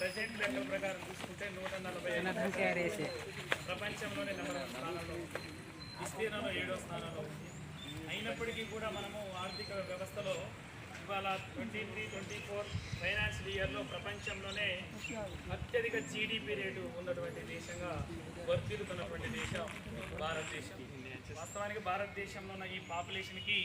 లెక్కల ప్రకారం చూసుకుంటే నూట నలభై ప్రపంచంలోనే నెంబర్ వన్ స్థానంలో విస్తీర్ణంలో ఏడో స్థానంలో ఉంది అయినప్పటికీ కూడా మనము ఆర్థిక వ్యవస్థలో ఇవాళ twenty three twenty four financial ఇయర్లో ప్రపంచంలోనే అత్యధిక జీడిపి రేటు ఉన్నటువంటి దేశంగా వర్తిల్లుతున్నటువంటి దేశం భారతదేశం. వాస్తవానికి భారతదేశంలో ఉన్న ఈ పాపులేషన్కి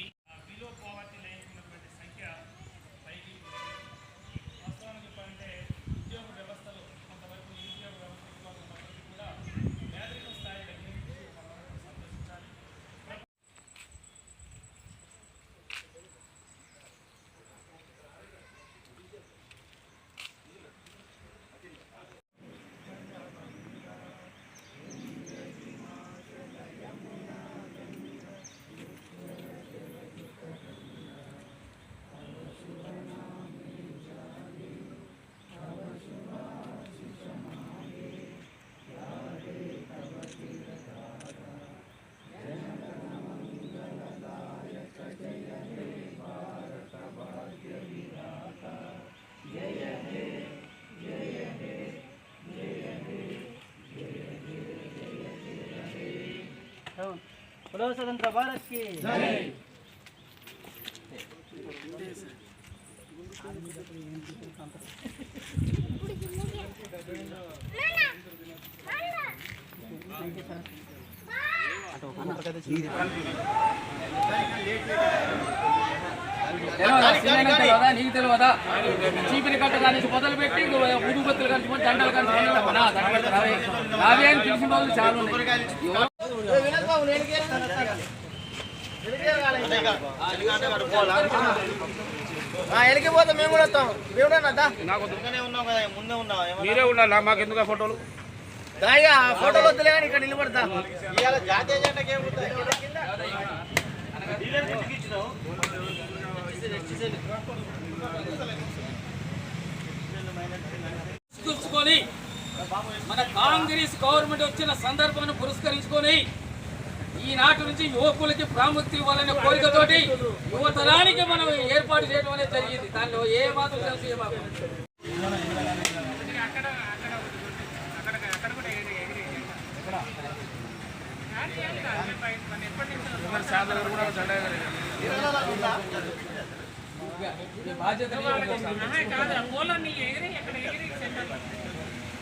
बोलो स्वतंत्र भारत की తెలియదా సిమెంట్ తెలియదా నీకు తెలియదా చీపిరి కట్ట కానీ మొదలు పెట్టి ఉదుబత్తులు కానీ దండలు కానీ నావే అని తెలిసిన రోజులు చాలా ఉన్నాయి వెళ్ళిపోతే మేము కూడా వస్తాం. మేము కూడా వద్దా ముందే ఉన్నాం మీరే ఉండాలా? మాకు ఎందుకు ఫోటోలు? దాయిగా ఫోటోలు వద్దులే కానీ ఇక్కడ నిలబడతా. ఇవాళ జాతీయ జెండాకి మన కాంగ్రెస్ గవర్నమెంట్ వచ్చిన సందర్భాన్ని పురస్కరించుకొని ఈనాటి నుంచి యువకులకి ప్రాముఖ్యత ఇవ్వాలనే కోరికతోటి యువతరానికి మనం ఏర్పాటు చేయడం అనేది జరిగింది దానిలో ఏ మాత్రం తెలుసు ఏ మాత్రం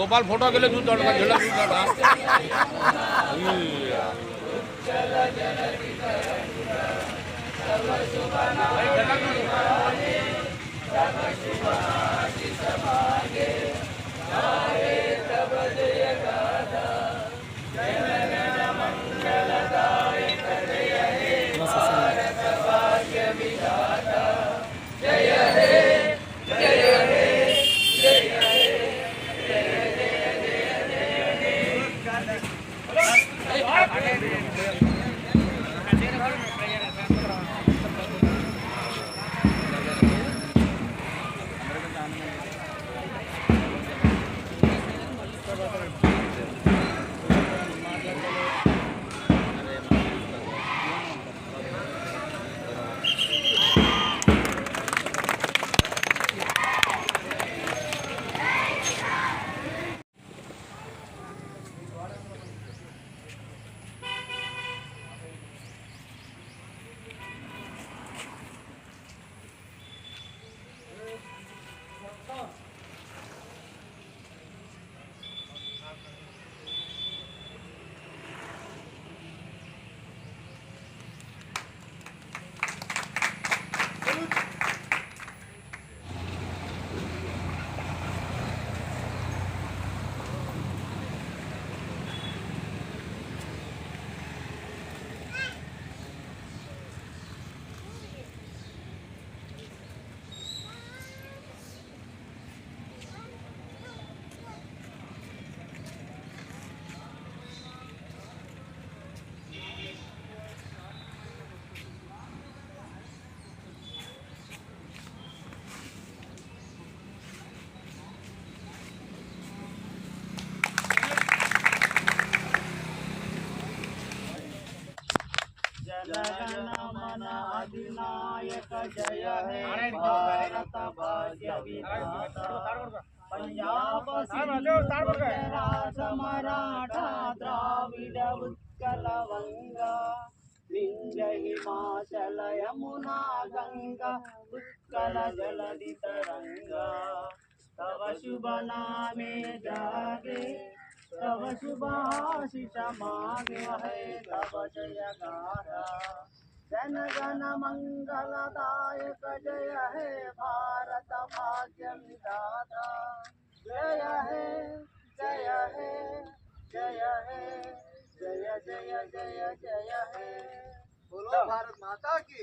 গোপাল ফটো গেলে দু দরকার ঝোলা দু দরকার Hare अधिनायक जय हे भारत भाग्य पंजाब राज मराठा द्राविड उत्कल वंगा। हिमाचल यमुना गंगा उत्कल जलधि तरंगा तव शुभ नामे जागे तव शुभाशिष मागे है तव जय गारा। जन गण मंगलदायक जय हे भारत भाग्य दादा जय हे जय हे जय हे जय जय जय जय हे। बोलो भारत माता की।